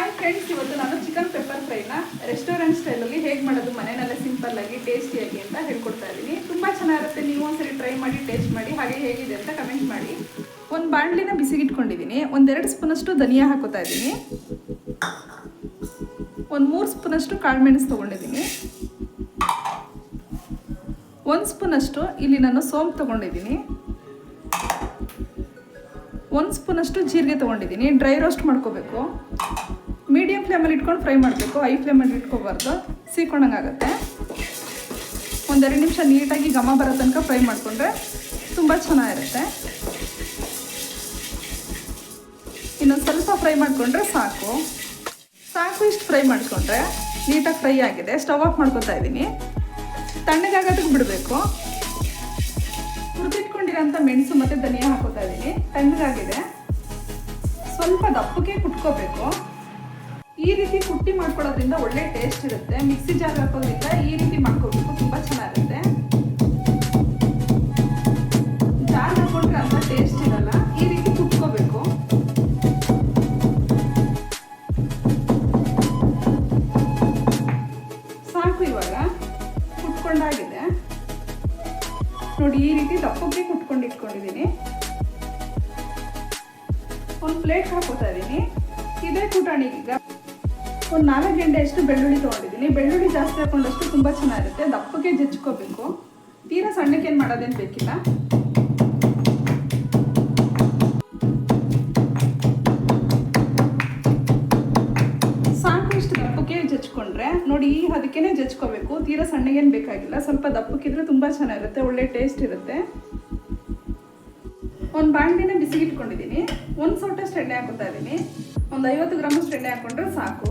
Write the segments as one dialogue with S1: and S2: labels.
S1: Hi friends ಇವತ್ತು ನಾನು chicken pepper ಫ್ರೈನ restaurant ಸ್ಟೈಲಲ್ಲಿ ಹೇಗೆ ಮಾಡೋದು, ಮನೆಯಲ್ಲೇ ಸಿಂಪಲ್ ಆಗಿ ಟೇಸ್ಟಿಯಾಗಿ ಅಂತ ಹೇಳ್ಕೊಡ್ತಾ ಇದ್ದೀನಿ. ತುಂಬ ಚೆನ್ನಾಗಿರುತ್ತೆ, ನೀವು ಒಂದ್ಸರಿ ಟ್ರೈ ಮಾಡಿ ಟೇಸ್ಟ್ ಮಾಡಿ, ಹಾಗೆ ಹೇಗಿದೆ ಅಂತ ಕಮೆಂಟ್ ಮಾಡಿ. ಒಂದು ಬಾಣಲಿನ ಬಿಸಿಗಿಟ್ಕೊಂಡಿದ್ದೀನಿ. ಒಂದೆರಡು ಸ್ಪೂನಷ್ಟು ಧನಿಯಾ ಹಾಕೋತಾ ಇದ್ದೀನಿ. ಒಂದು ಮೂರು ಸ್ಪೂನಷ್ಟು ಕಾಳುಮೆಣಸು ತೊಗೊಂಡಿದ್ದೀನಿ. ಒಂದು ಸ್ಪೂನಷ್ಟು ಇಲ್ಲಿ ನಾನು ಸೋಂಪು ತೊಗೊಂಡಿದ್ದೀನಿ. ಒಂದು ಸ್ಪೂನಷ್ಟು ಜೀರಿಗೆ ತೊಗೊಂಡಿದ್ದೀನಿ. ಡ್ರೈ ರೋಸ್ಟ್ ಮಾಡ್ಕೋಬೇಕು. ಮೀಡಿಯಮ್ ಫ್ಲೇಮಲ್ಲಿ ಇಟ್ಕೊಂಡು ಫ್ರೈ ಮಾಡಬೇಕು. ಐ ಫ್ಲೇಮಲ್ಲಿ ಇಟ್ಕೋಬಾರ್ದು. ಸೀಕೊಂಡಂಗೆ ಆಗುತ್ತೆ. ಒಂದೆರಡು ನಿಮಿಷ ನೀಟಾಗಿ ಘಮ ಬರೋ ತನಕ ಫ್ರೈ ಮಾಡಿಕೊಂಡ್ರೆ ತುಂಬ ಚೆನ್ನಾಗಿರುತ್ತೆ. ಇನ್ನೊಂದು ಸ್ವಲ್ಪ ಫ್ರೈ ಮಾಡಿಕೊಂಡ್ರೆ ಸಾಕು. ಸಾಕು ಇಷ್ಟು ಫ್ರೈ ಮಾಡಿಕೊಂಡ್ರೆ ನೀಟಾಗಿ ಫ್ರೈ ಆಗಿದೆ. ಸ್ಟವ್ ಆಫ್ ಮಾಡ್ಕೊತಾ ಇದ್ದೀನಿ. ತಣ್ಣಗಾಗೋದಕ್ಕೆ ಬಿಡಬೇಕು. ಹುರಿದಿಟ್ಕೊಂಡಿರೋಂಥ ಮೆಣಸು ಮತ್ತು ಧನಿಯಾ ಹಾಕೋತಾ ಇದ್ದೀನಿ. ತಣ್ಣಗಾಗಿದೆ. ಸ್ವಲ್ಪ ದಪ್ಪಕ್ಕೆ ಕುಟ್ಕೋಬೇಕು. ಈ ರೀತಿ ಕುಟ್ಟಿ ಮಾಡ್ಕೊಳ್ಳೋದ್ರಿಂದ ಒಳ್ಳೆ ಟೇಸ್ಟ್ ಇರುತ್ತೆ. ಮಿಕ್ಸಿ ಜಾರ್ ಹಾಕೋದ್ರಿಂದ ಈ ರೀತಿ ಮಾಡ್ಕೋಬೇಕು. ತುಂಬ ಚೆನ್ನಾಗಿರುತ್ತೆ. ಜಾರ್ ಹಾಕೊಂಡ್ರೆ ಅಂತ ಟೇಸ್ಟ್ ಇರಲ್ಲ. ಈ ರೀತಿ ಕುಟ್ಕೋಬೇಕು. ಸಾಕು ಇವಾಗ. ಕುಟ್ಕೊಂಡಾಗಿದೆ. ನೋಡಿ, ಈ ರೀತಿ ದಪ್ಪಕ್ಕೆ ಕುಟ್ಕೊಂಡು ಇಟ್ಕೊಂಡಿದ್ದೀನಿ. ಒಂದು ಪ್ಲೇಟ್ ಹಾಕೋತಾ ಇದ್ದೀನಿ. ಇದೇ ಪುಟಾಣಿಗೆ ಈಗ ಒಂದು ನಾಲ್ಕು ಗಂಟೆಯಷ್ಟು ಬೆಳ್ಳುಳ್ಳಿ ತೊಗೊಂಡಿದ್ದೀನಿ. ಬೆಳ್ಳುಳ್ಳಿ ಜಾಸ್ತಿ ಹಾಕೊಂಡಷ್ಟು ತುಂಬ ಚೆನ್ನಾಗಿರುತ್ತೆ. ದಪ್ಪಕ್ಕೆ ಜಜ್ಕೋಬೇಕು. ತೀರಾ ಸಣ್ಣಕ್ಕೆ ಏನು ಮಾಡೋದೇನು ಬೇಕಿಲ್ಲ. ಸಾಕು ಇಷ್ಟು ನೋಡಿ, ಈ ಅದಕ್ಕೇನೆ ಜಜ್ಕೋಬೇಕು. ತೀರಾ ಸಣ್ಣಗೇನು ಬೇಕಾಗಿಲ್ಲ. ಸ್ವಲ್ಪ ದಪ್ಪಕ್ಕಿದ್ರೆ ತುಂಬ ಚೆನ್ನಾಗಿರುತ್ತೆ. ಒಳ್ಳೆ ಟೇಸ್ಟ್ ಇರುತ್ತೆ. ಒಂದು ಬಾಣಲಿನ ಬಿಸಿಗಿಟ್ಕೊಂಡಿದ್ದೀನಿ. ಒಂದು ಸೌಟಷ್ಟು ಎಣ್ಣೆ ಹಾಕೋತಾ ಇದ್ದೀನಿ. ಒಂದು ಐವತ್ತು ಗ್ರಾಮಷ್ಟು ಎಣ್ಣೆ ಹಾಕೊಂಡ್ರೆ ಸಾಕು.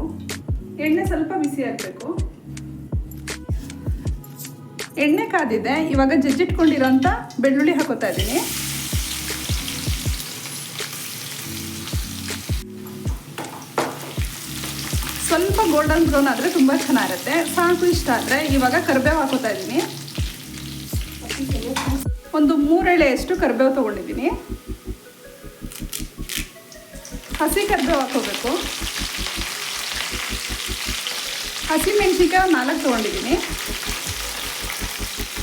S1: ಎಣ್ಣೆ ಸ್ವಲ್ಪ ಬಿಸಿ ಆಗಬೇಕು. ಎಣ್ಣೆ ಕಾದಿದೆ, ಇವಾಗ ಜಜ್ಜಿಟ್ಕೊಂಡಿರೋಂಥ ಬೆಳ್ಳುಳ್ಳಿ ಹಾಕೋತಾ ಇದ್ದೀನಿ. ಸ್ವಲ್ಪ ಗೋಲ್ಡನ್ ಬ್ರೌನ್ ಆದರೆ ತುಂಬ ಚೆನ್ನಾಗಿರುತ್ತೆ. ಸಾಕು ಇಷ್ಟ ಆದರೆ ಇವಾಗ ಕರಿಬೇವು ಹಾಕೋತಾ ಇದ್ದೀನಿ. ಒಂದು ಮೂರೆಳೆಯಷ್ಟು ಕರಿಬೇವು ತೊಗೊಂಡಿದ್ದೀನಿ. ಹಸಿ ಕರಿಬೇವು ಹಾಕೋಬೇಕು. ಹಸಿ ಮೆಣಸಿನ್ಕಾಯಿ ನಾಲ್ಕು ತೊಗೊಂಡಿದ್ದೀನಿ.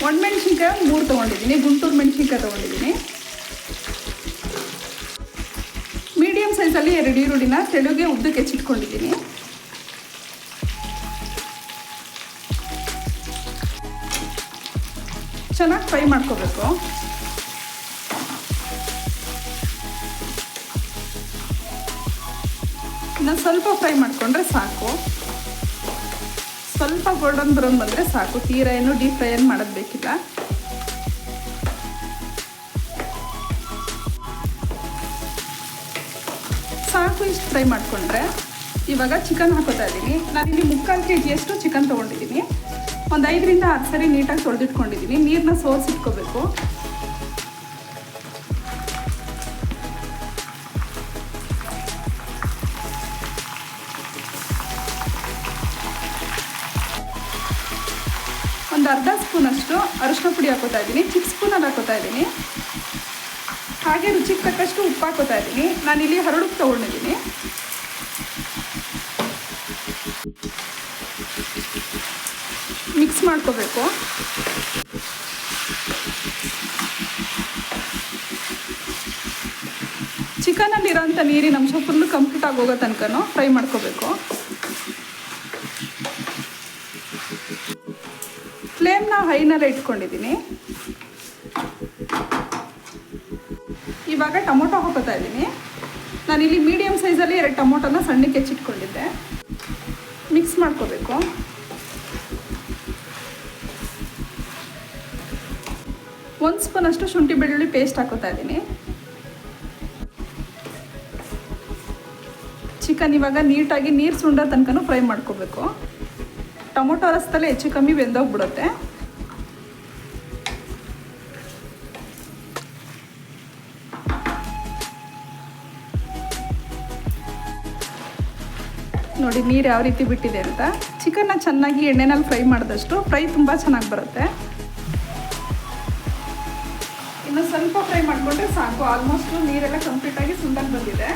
S1: ಒಣಮೆಣ್ಸಿನ್ಕಾಯಿ ಮೂರು ತೊಗೊಂಡಿದ್ದೀನಿ. ಗುಂಟೂರು ಮೆಣಸಿನ್ಕಾಯಿ ತೊಗೊಂಡಿದ್ದೀನಿ. ಮೀಡಿಯಮ್ ಸೈಜಲ್ಲಿ ಎರಡು ಈರುಳ್ಳಿನ ತೆಳುಗೆ ಉದ್ದಕ್ಕೆ ಹೆಚ್ಚಿಟ್ಕೊಂಡಿದ್ದೀನಿ. ಚೆನ್ನಾಗಿ ಫ್ರೈ ಮಾಡ್ಕೋಬೇಕು. ಇನ್ನು ಸ್ವಲ್ಪ ಫ್ರೈ ಮಾಡಿಕೊಂಡ್ರೆ ಸಾಕು. ಸ್ವಲ್ಪ ಗೋಲ್ಡನ್ ಬ್ರೌನ್ ಬಂದರೆ ಸಾಕು. ತೀರ ಏನು ಡೀಪ್ ಫ್ರೈ ಏನು ಮಾಡೋದು ಬೇಕಿಲ್ಲ. ಸಾಕು ಇಷ್ಟು ಫ್ರೈ ಮಾಡಿಕೊಂಡ್ರೆ. ಇವಾಗ ಚಿಕನ್ ಹಾಕೋತಾ ಇದ್ದೀನಿ. ನಾನಿಲ್ಲಿ ಮುಕ್ಕಾಲು ಕೆ ಜಿಯಷ್ಟು ಚಿಕನ್ ತೊಗೊಂಡಿದ್ದೀನಿ. ಒಂದು ಐದರಿಂದ ಹತ್ತು ಸರಿ ನೀಟಾಗಿ ತೊಳೆದಿಟ್ಕೊಂಡಿದ್ದೀನಿ. ನೀರನ್ನ ಸೋಸಿಟ್ಕೋಬೇಕು ಒಂದು ಅರ್ಧ ಸ್ಪೂನಷ್ಟು ಅರಿಶಿನ ಪುಡಿ ಹಾಕೋತಾ ಇದ್ದೀನಿ. ಚಿಕ್ಕ ಸ್ಪೂನಲ್ಲಿ ಹಾಕೋತಾ ಇದ್ದೀನಿ. ಹಾಗೆ ರುಚಿಗೆ ತಕ್ಕಷ್ಟು ಉಪ್ಪು ಹಾಕೋತಾ ಇದ್ದೀನಿ. ಇಲ್ಲಿ ಹರಳುಪ್ಪು ತೊಗೊಂಡಿದ್ದೀನಿ. ಮಿಕ್ಸ್ ಮಾಡ್ಕೋಬೇಕು. ಚಿಕನಲ್ಲಿರೋಂಥ ನೀರಿನ ಅಂಶ ಫುಲ್ಲು ಕಂಪ್ಲೀಟ್ ಆಗಿ ಹೋಗೋ ತನಕನೂ ಫ್ರೈ ಮಾಡ್ಕೋಬೇಕು. ಹೈನಲ್ಲೇ ಇಟ್ಕೊಂಡಿದ್ದೀನಿ. ಇವಾಗ ಟೊಮೊಟೊ ಹಾಕೋತಾ ಇದ್ದೀನಿ. ನಾನಿಲ್ಲಿ ಮೀಡಿಯಮ್ ಸೈಜಲ್ಲಿ ಎರಡು ಟೊಮೊಟೊನ ಸಣ್ಣಕ್ಕೆ ಹೆಚ್ಚಿಟ್ಕೊಂಡಿದ್ದೆ. ಮಿಕ್ಸ್ ಮಾಡ್ಕೋಬೇಕು. ಒಂದು ಸ್ಪೂನ್ ಅಷ್ಟು ಶುಂಠಿ ಬೆಳ್ಳುಳ್ಳಿ ಪೇಸ್ಟ್ ಹಾಕೋತಾ ಇದ್ದೀನಿ. ಚಿಕನ್ ಇವಾಗ ನೀಟಾಗಿ ನೀರು ಸುಂಡೋ ತನಕ ಫ್ರೈ ಮಾಡ್ಕೋಬೇಕು. ಟೊಮೊಟೊ ರಸದಲ್ಲೇ ಹೆಚ್ಚು ಕಮ್ಮಿ ಬೆಂದೋಗ್ಬಿಡುತ್ತೆ. ನೋಡಿ ನೀರು ಯಾವ ರೀತಿ ಬಿಟ್ಟಿದೆ ಅಂತ. ಚಿಕನ್ನ ಚೆನ್ನಾಗಿ ಎಣ್ಣೆನಲ್ಲಿ ಫ್ರೈ ಮಾಡಿದಷ್ಟು ಫ್ರೈ ತುಂಬ ಚೆನ್ನಾಗಿ ಬರುತ್ತೆ. ಇನ್ನು ಸ್ವಲ್ಪ ಫ್ರೈ ಮಾಡಿಕೊಂಡ್ರೆ ಸಾಕು. ಆಲ್ಮೋಸ್ಟ್ ನೀರೆಲ್ಲ ಕಂಪ್ಲೀಟಾಗಿ ಸುಂದರ ಬಂದಿದೆ.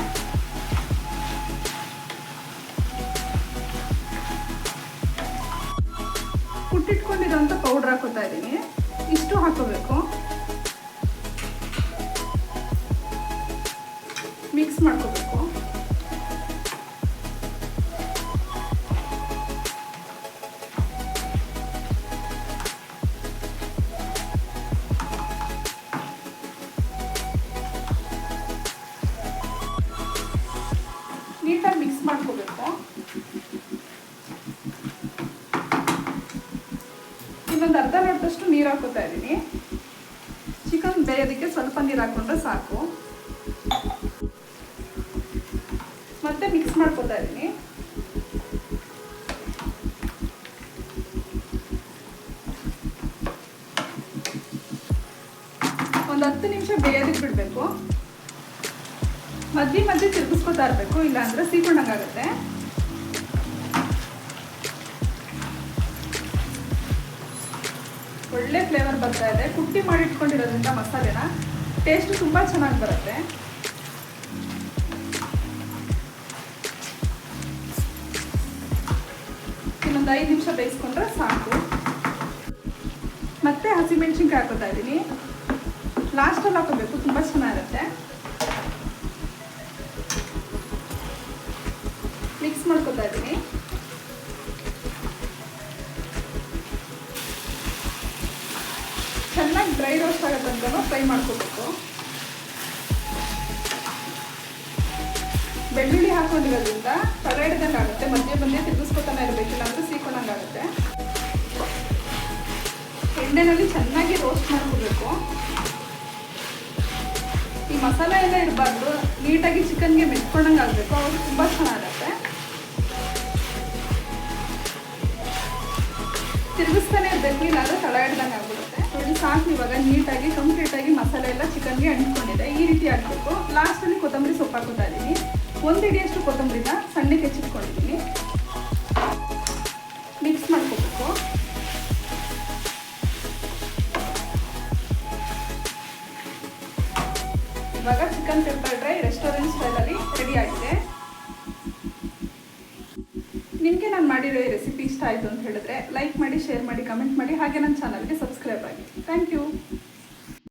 S1: ಕುಟ್ಟಿಟ್ಕೊಂಡಿರೋಂಥ ಪೌಡ್ರ್ ಹಾಕೋತಾ ಇದ್ದೀನಿ. ಇಷ್ಟು ಹಾಕೋಬೇಕು. ಮಿಕ್ಸ್ ಮಾಡ್ಕೋಬೇಕು. ಮಿಕ್ಸ್ ಮಾಡ್ಕೋಬೇಕು. ಇನ್ನೊಂದು ಅರ್ಧ ಲೋಟದಷ್ಟು ನೀರು ಹಾಕೋತಾ ಇದ್ದೀನಿ. ಚಿಕನ್ ಬೇಯೋದಕ್ಕೆ ಸ್ವಲ್ಪ ನೀರು ಹಾಕೊಂಡ್ರೆ ಸಾಕು. ಮತ್ತೆ ಮಿಕ್ಸ್ ಮಾಡ್ಕೋತಾ ಇದ್ದೀನಿ. ಒಂದು ಹತ್ತು ನಿಮಿಷ ಬೇಯೋದಕ್ಕೆ ಬಿಡಬೇಕು. ಮಧ್ಯೆ ಮಧ್ಯೆ ತಿರುಗಿಸ್ಕೊತಾ ಇರಬೇಕು, ಇಲ್ಲಾಂದ್ರೆ ಸೀಕೊಂಡಂಗಾಗುತ್ತೆ ಒಳ್ಳೆ ಫ್ಲೇವರ್ ಬರ್ತಾ ಇದೆ. ಕುಟ್ಟಿ ಮಾಡಿ ಇಟ್ಕೊಂಡಿರೋದ್ರಿಂದ ಮಸಾಲೆನ ಟೇಸ್ಟ್ ತುಂಬ ಚೆನ್ನಾಗಿ ಬರುತ್ತೆ. ಇನ್ನೊಂದು ಐದು ನಿಮಿಷ ಬೇಯಿಸ್ಕೊಂಡ್ರೆ ಸಾಕು. ಮತ್ತೆ ಹಸಿಮೆಣಸಿನ್ಕಾಯಿ ಹಾಕೋತಾ ಇದ್ದೀನಿ. ಲಾಸ್ಟಲ್ಲಿ ಹಾಕೋಬೇಕು, ತುಂಬ ಚೆನ್ನಾಗಿರುತ್ತೆ. ಮಿಕ್ಸ್ ಮಾಡ್ಕೊತಾ ಇದ್ದೀನಿ. ಚೆನ್ನಾಗಿ ಡ್ರೈ ರೋಸ್ಟ್ ಆಗೋ ತನಕ ಫ್ರೈ ಮಾಡ್ಕೋಬೇಕು. ಬೆಳ್ಳುಳ್ಳಿ ಹಾಕೊಂಡಿರೋದ್ರಿಂದ ತಲೆ ಹಿಡ್ದಂಗೆ ಆಗುತ್ತೆ, ಮಧ್ಯೆ ಮಧ್ಯೆ ತಿರುಗಿಸ್ಕೊತಾನೆ ಇರಬೇಕಿಲ್ಲ ಇಲ್ಲಾಂದ್ರೆ ಸೀಕೊಂಡಂಗೆ ಆಗುತ್ತೆ. ಎಣ್ಣೆನಲ್ಲಿ ಚೆನ್ನಾಗಿ ರೋಸ್ಟ್ ಮಾಡ್ಕೋಬೇಕು. ಈ ಮಸಾಲೆ ಎಲ್ಲ ಇರಬಾರ್ದು, ನೀಟಾಗಿ ಚಿಕನ್ಗೆ ಮೆತ್ಕೊಂಡಂಗೆ ಆಗಬೇಕು ಅವಾಗ ತುಂಬ ಚೆನ್ನಾಗಿರುತ್ತೆ ತಿರುಗಿಸ್ತಾನೆ ಇರಬೇಕು. ಇಲ್ಲಾಂದ್ರೆ ತಳ ಹಿಡ್ದಂಗೆ ಆಗ್ಬಿಡುತ್ತೆ. ಇದು ಸಾಕು ಇವಾಗ. ನೀಟಾಗಿ ಕಂಪ್ಲೀಟಾಗಿ ಮಸಾಲೆ ಎಲ್ಲ ಚಿಕನ್ಗೆ ಅಂಟ್ಕೊಂಡಿದೆ ಈ ರೀತಿ ಆಗಬೇಕು. ಲಾಸ್ಟಲ್ಲಿ ಕೊತ್ತಂಬರಿ ಸೊಪ್ಪು ಹಾಕೋತಾ ಇದ್ದೀನಿ. ಒಂದು ಇಡಿಯಷ್ಟು ಕೊತ್ತಂಬರಿನ ಸಣ್ಣಗೆ ಹೆಚ್ಚಿಟ್ಕೊಂಡಿದ್ದೀನಿ. ಮಿಕ್ಸ್ ಮಾಡ್ಕೋಬೇಕು. ಇವಾಗ ಚಿಕನ್ ಪೆಪ್ಪರ್ ಡ್ರೈ ರೆಸ್ಟೋರೆಂಟ್ ಸ್ಟೈಲಲ್ಲಿ ರೆಡಿ ಆಗಿದೆ. ನಿಮಗೆ ನಾನು ಮಾಡಿರೋ ರೆಸಿಪಿ ಇಷ್ಟ ಆಯಿತು ಅಂತ ಹೇಳಿದ್ರೆ ಲೈಕ್ ಮಾಡಿ ಶೇರ್ ಮಾಡಿ ಕಮೆಂಟ್ ಮಾಡಿ, ಹಾಗೆ ನನ್ನ ಚಾನಲ್ಗೆ ಸಬ್ಸ್ಕ್ರೈಬ್ ಆಗಿ. Thank you